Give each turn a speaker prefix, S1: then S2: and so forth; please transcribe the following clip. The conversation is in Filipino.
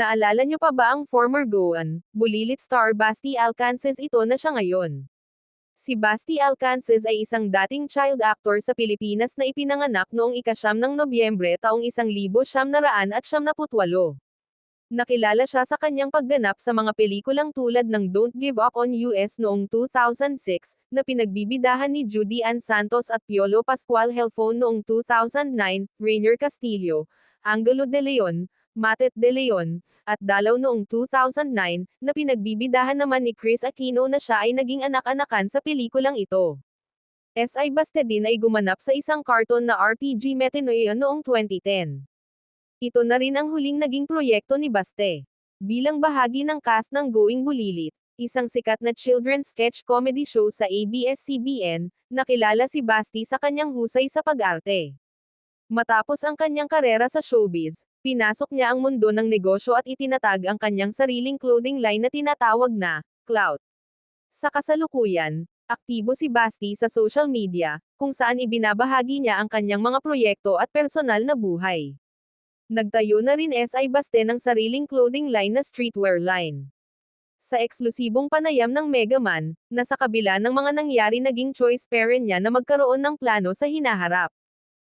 S1: Naalala nyo pa ba ang former Goan, Bulilit star Basti Alcances ito na siya ngayon. Si Basti Alcances ay isang dating child actor sa Pilipinas na ipinanganak noong ikasyam ng Nobyembre taong 1978. Nakilala siya sa kanyang pagganap sa mga pelikulang tulad ng Don't Give Up on US noong 2006, na pinagbibidahan ni Judy Ann Santos at Piolo Pascual Helfon noong 2009, Rainier Castillo, Angelo de Leon, Matet de Leon, at Dalaw noong 2009, na pinagbibidahan naman ni Chris Aquino na siya ay naging anak-anakan sa pelikulang ito. S.I. Bastedin ay gumanap sa isang karton na RPG Metanoia noong 2010. Ito na rin ang huling naging proyekto ni Baste. Bilang bahagi ng cast ng Going Bulilit, isang sikat na children's sketch comedy show sa ABS-CBN, nakilala si Basti sa kanyang husay sa pag-arte. Matapos ang kanyang karera sa showbiz, pinasok niya ang mundo ng negosyo at itinatag ang kanyang sariling clothing line na tinatawag na Clout. Sa kasalukuyan, aktibo si Basti sa social media, kung saan ibinabahagi niya ang kanyang mga proyekto at personal na buhay. Nagtayo na rin SI Baste ng sariling clothing line na streetwear line. Sa eksklusibong panayam ng Megaman, na sa kabila ng mga nangyari naging choice parent niya na magkaroon ng plano sa hinaharap.